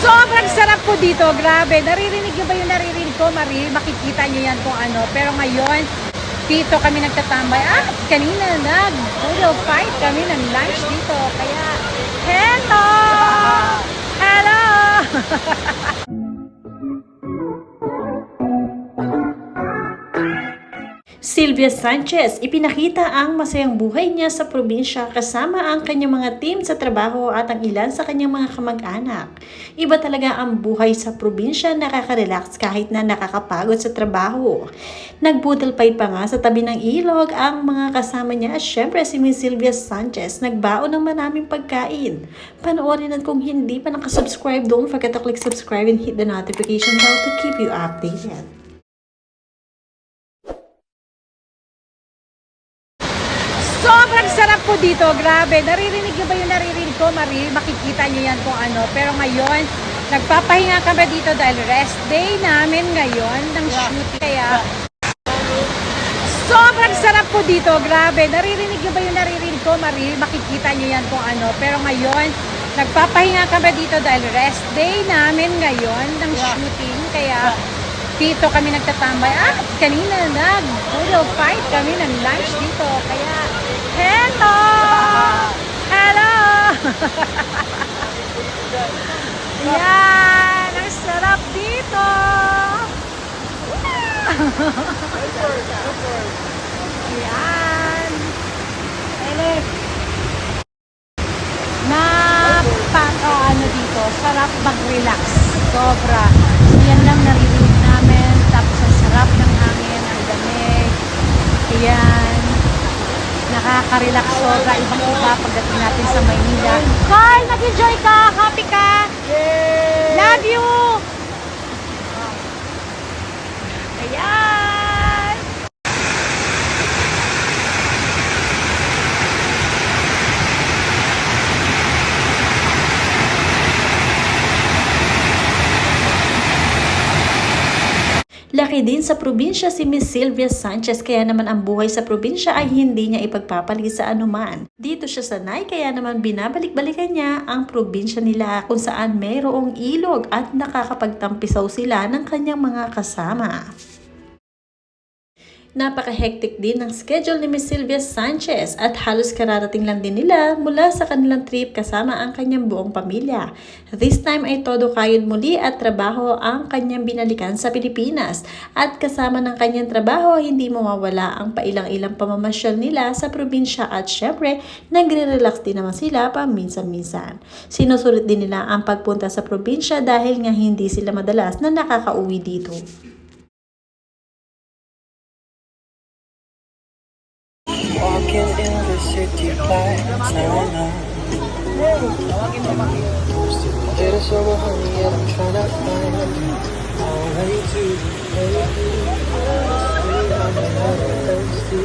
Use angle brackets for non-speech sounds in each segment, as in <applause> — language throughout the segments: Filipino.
Sobrang sarap po dito, grabe. Naririnig niyo ba yung naririnig ko, Marie? Makikita niyo yan kung ano. Pero ngayon, dito kami nagtatambay. At kanina nag photo fight kami ng lunch dito. Kaya! Hello! Sylvia Sanchez, ipinakita ang masayang buhay niya sa probinsya kasama ang kanyang mga team sa trabaho at ang ilan sa kanyang mga kamag-anak. Iba talaga ang buhay sa probinsya, nakaka-relax kahit na nakakapagod sa trabaho. Nagbudal fight pa nga sa tabi ng ilog ang mga kasama niya at syempre si Miss Sylvia Sanchez nagbaon ng maraming pagkain. Panoorin at kung hindi pa nakasubscribe, don't forget to click subscribe and hit the notification bell to keep you updated. Sobrang sarap po dito, grabe. Naririnig niyo ba yung naririnig ko, Marie? Makikita niyo yan kung ano. Pero ngayon, nagpapahinga kami dito dahil rest day namin ngayon ng shooting. Kaya, sobrang sarap po dito, grabe. Naririnig niyo ba yung naririnig ko, Marie? Makikita niyo yan kung ano. Pero ngayon, nagpapahinga kami dito dahil rest day namin ngayon ng shooting. Kaya, dito kami nagtatambay. At kanina nag photo fight kami ng lunch dito. Kaya, hello! Hello! <laughs> Yan! Ang sarap dito! Yan! Elif! Napaka ano dito, sarap mag-relax. Sobra. Yan lang namin. Sarap ng hangin, ang lamig. Ayan. Nakaka-relax sobra. Ibang iba pagdating natin sa Maynila. Carl, nag-enjoy ka? Happy ka? Love you! Ayan! Laki din sa probinsya si Miss Sylvia Sanchez kaya naman ang buhay sa probinsya ay hindi niya ipagpapalit sa anuman. Dito siya sanay kaya naman binabalik-balikan niya ang probinsya nila kung saan mayroong ilog at nakakapagtampisaw sila ng kanyang mga kasama. Napaka-hectic din ng schedule ni Miss Sylvia Sanchez at halos kararating lang din nila mula sa kanilang trip kasama ang kanyang buong pamilya. This time ay todo kayod muli at trabaho ang kanyang binalikan sa Pilipinas at kasama ng kanyang trabaho hindi mawawala ang pailang-ilang pamamasyal nila sa probinsya at syempre nagre-relax din naman sila paminsan-minsan. Sinusulit din nila ang pagpunta sa probinsya dahil nga hindi sila madalas na nakakauwi dito. I know. Little sober honey, and I'm trying to find a way to make you sweet. I'm not thirsty.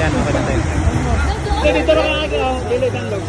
Yan, na tayo. Dito na ka ako, dito ang log.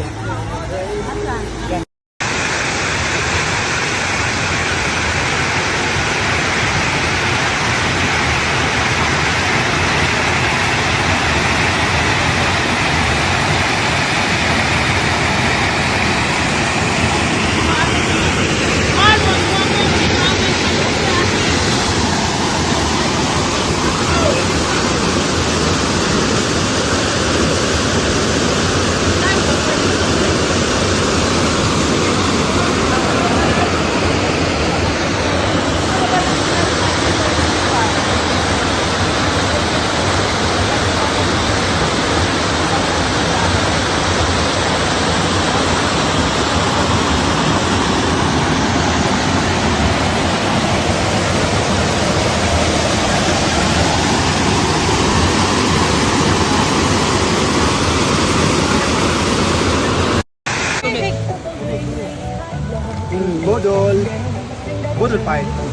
Little Python.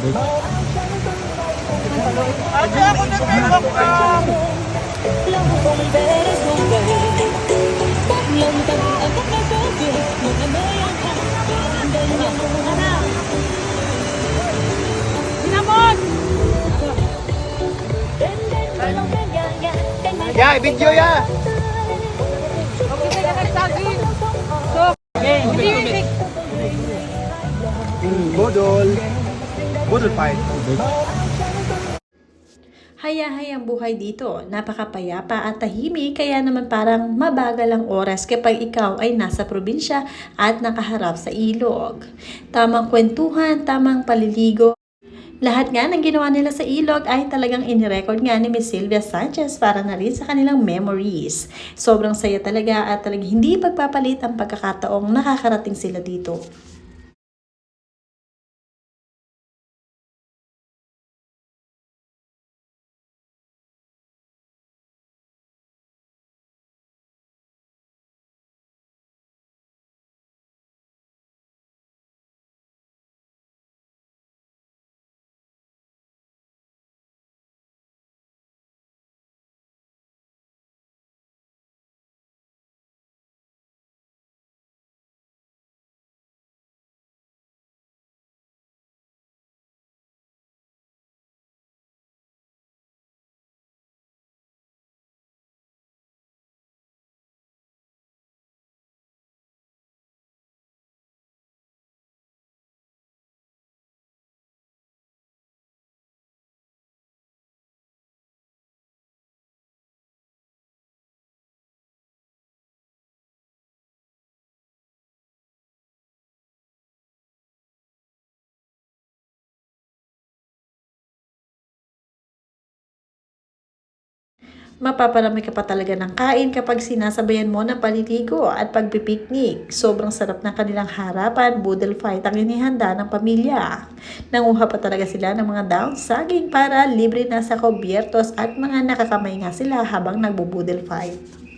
Ate, ako na may bakam! Ya, video ya. Bodol. Bodol pa Haya-hayang buhay dito, napakapayapa at tahimik kaya naman parang mabagal ang oras kapag ikaw ay nasa probinsya at nakaharap sa ilog. Tamang kwentuhan, tamang paliligo. Lahat nga ng ginawa nila sa ilog ay talagang inirecord nga ni Miss Sylvia Sanchez para na rin sa kanilang memories. Sobrang saya talaga at talagang hindi pagpapalit ang pagkakataong nakakarating sila dito. Mapaparami ka pa talaga ng kain kapag sinasabayan mo ng paliligo at pagpipiknik. Sobrang sarap ng kanilang harapan, boodle fight ang inihanda ng pamilya. Nanguha pa talaga sila ng mga down saging para libre na sa kubiertos at mga nakakamay nga sila habang nagbubudel fight.